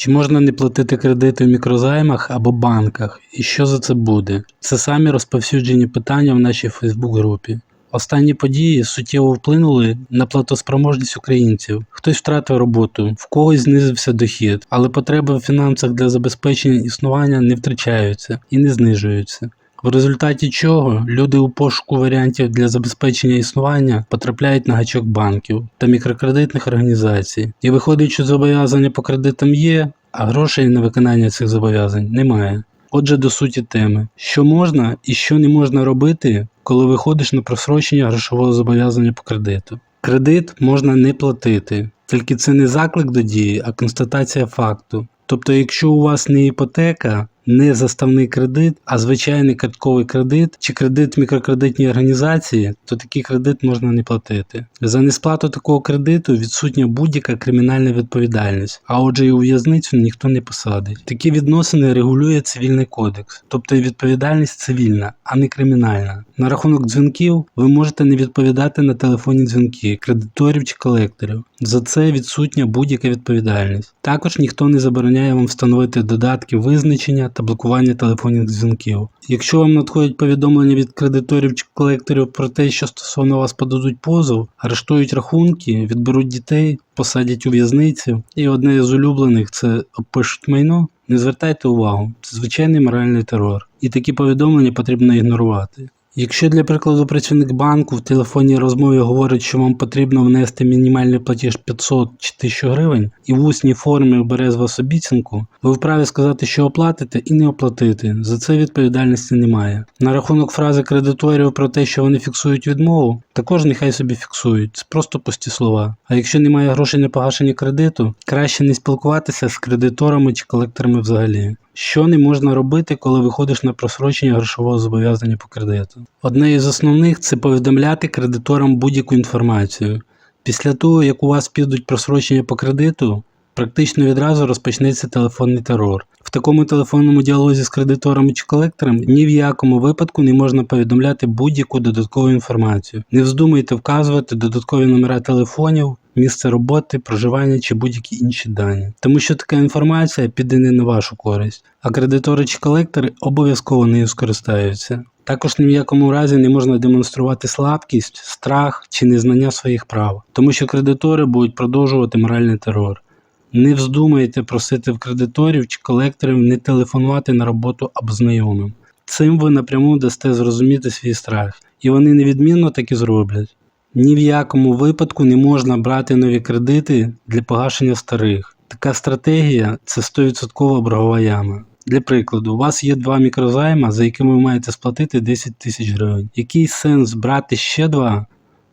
Чи можна не платити кредити в мікрозаймах або банках, і що за це буде? Це самі розповсюджені питання в нашій Фейсбук-групі. Останні події суттєво вплинули на платоспроможність українців. Хтось втратив роботу, в когось знизився дохід, але потреби в фінансах для забезпечення існування не втрачаються і не знижуються. В результаті чого люди у пошуку варіантів для забезпечення існування потрапляють на гачок банків та мікрокредитних організацій. І виходить, що зобов'язання по кредитам є, а грошей на виконання цих зобов'язань немає. Отже, до суті теми, що можна і що не можна робити, коли виходиш на просрочення грошового зобов'язання по кредиту. Кредит можна не платити, тільки це не заклик до дії, а констатація факту. Тобто, якщо у вас не іпотека, не заставний кредит, а звичайний картковий кредит чи кредит мікрокредитній організації, то такий кредит можна не платити. За несплату такого кредиту відсутня будь-яка кримінальна відповідальність, а отже і у в'язницю ніхто не посадить. Такі відносини регулює цивільний кодекс, тобто відповідальність цивільна, а не кримінальна. На рахунок дзвінків ви можете не відповідати на телефонні дзвінки кредиторів чи колекторів. За це відсутня будь-яка відповідальність. Також ніхто не забороняє вам встановити додатки визначення блокування телефонних дзвінків. Якщо вам надходять повідомлення від кредиторів чи колекторів про те, що стосовно вас подадуть позов, арештують рахунки, відберуть дітей, посадять у в'язницю, і одне з улюблених це опишуть майно. Не звертайте увагу, це звичайний моральний терор, і такі повідомлення потрібно ігнорувати. Якщо для прикладу працівник банку в телефонній розмові говорить, що вам потрібно внести мінімальний платіж 500 чи 1000 гривень, і в усній формі бере з вас обіцянку, ви вправі сказати, що оплатите і не оплатити. За це відповідальності немає. На рахунок фрази кредиторів про те, що вони фіксують відмову, також нехай собі фіксують. Це просто пусті слова. А якщо немає грошей на погашення кредиту, краще не спілкуватися з кредиторами чи колекторами взагалі. Що не можна робити, коли виходиш на просрочення грошового зобов'язання по кредиту? Одне із основних це повідомляти кредиторам будь-яку інформацію. Після того, як у вас підуть просрочення по кредиту, практично відразу розпочнеться телефонний терор. В такому телефонному діалозі з кредиторами чи колектором ні в якому випадку не можна повідомляти будь-яку додаткову інформацію. Не вздумайте вказувати додаткові номера телефонів, місце роботи, проживання чи будь-які інші дані. Тому що така інформація піде не на вашу користь, а кредитори чи колектори обов'язково нею скористаються. Також ні в якому разі не можна демонструвати слабкість, страх чи незнання своїх прав, тому що кредитори будуть продовжувати моральний терор. Не вздумайте просити в кредиторів чи колекторів не телефонувати на роботу або знайомим. Цим ви напряму дасте зрозуміти свій страх, і вони невідмінно так і зроблять. Ні в якому випадку не можна брати нові кредити для погашення старих. Така стратегія це 100% боргова яма. Для прикладу, у вас є два мікрозайма, за якими ви маєте сплатити 10 тисяч гривень. Який сенс брати ще два,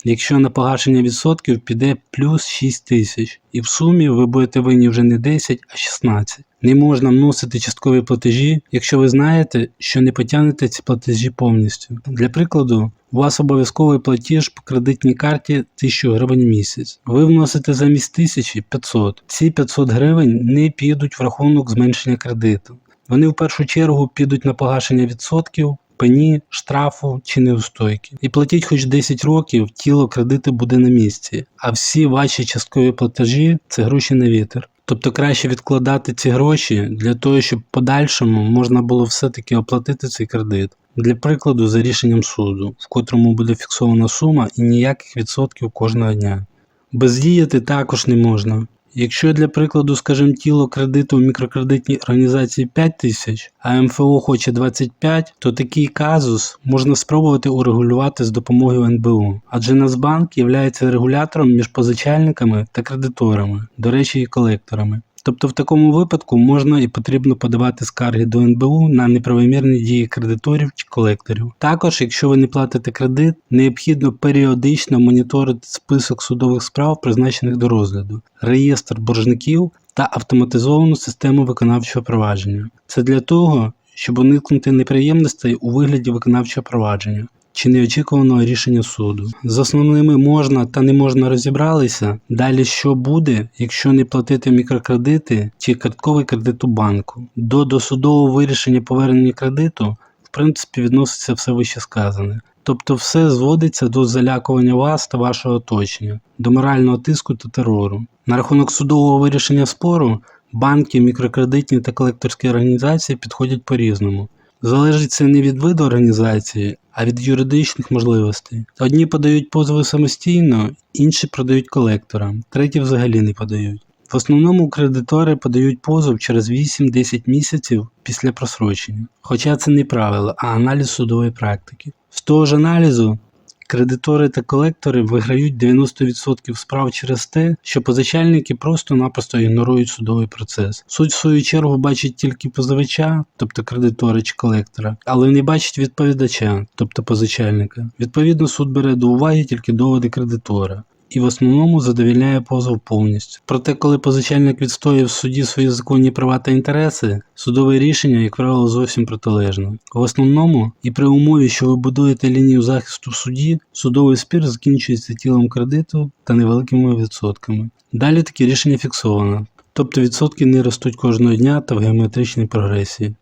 якщо на погашення відсотків піде плюс 6 тисяч, і в сумі ви будете винні вже не 10, а 16. Не можна вносити часткові платежі, якщо ви знаєте, що не потягнете ці платежі повністю. Для прикладу, у вас обов'язковий платіж по кредитній карті 1000 гривень в місяць. Ви вносите замість 1000 500. Ці 500 гривень не підуть в рахунок зменшення кредиту. Вони в першу чергу підуть на погашення відсотків, пені, штрафу чи неустойки. І платіть хоч 10 років, тіло кредиту буде на місці, а всі ваші часткові платежі це гроші на вітер. Тобто краще відкладати ці гроші для того, щоб в подальшому можна було все-таки оплатити цей кредит. Для прикладу, за рішенням суду, в котрому буде фіксована сума і ніяких відсотків кожного дня. Бездіяти також не можна. Якщо для прикладу, скажімо, тіло кредиту в мікрокредитній організації 5 тисяч, а МФО хоче 25, то такий казус можна спробувати урегулювати з допомогою НБУ, адже Нацбанк є регулятором між позичальниками та кредиторами, до речі, і колекторами. Тобто в такому випадку можна і потрібно подавати скарги до НБУ на неправомірні дії кредиторів чи колекторів. Також, якщо ви не платите кредит, необхідно періодично моніторити список судових справ, призначених до розгляду, реєстр боржників та автоматизовану систему виконавчого провадження. Це для того, щоб уникнути неприємностей у вигляді виконавчого провадження чи неочікуваного рішення суду. З основними можна та не можна розібралися. Далі що буде, якщо не платити мікрокредити чи картковий кредит у банку. До досудового вирішення повернення кредиту, в принципі, відноситься все вище сказане. Тобто все зводиться до залякування вас та вашого оточення, до морального тиску та терору. На рахунок судового вирішення спору Банки, мікрокредитні та колекторські організації підходять по-різному. Залежить це не від виду організації, а від юридичних можливостей. Одні подають позови самостійно, інші продають колекторам, треті взагалі не подають. В основному кредитори подають позов через 8-10 місяців після просрочення. Хоча це не правило, а аналіз судової практики. З того ж аналізу кредитори та колектори виграють 90% справ через те, що позичальники просто-напросто ігнорують судовий процес. Суд, в свою чергу, бачить тільки позивача, тобто кредитора чи колектора, але не бачить відповідача, тобто позичальника. Відповідно, суд бере до уваги тільки доводи кредитора. І в основному задовільняє позов повністю. Проте, коли позичальник відстоює в суді свої законні права та інтереси, судове рішення, як правило, зовсім протилежне. В основному, і при умові, що ви будуєте лінію захисту в суді, судовий спір закінчується тілом кредиту та невеликими відсотками. Далі таке рішення фіксовано, тобто відсотки не ростуть кожного дня та в геометричній прогресії.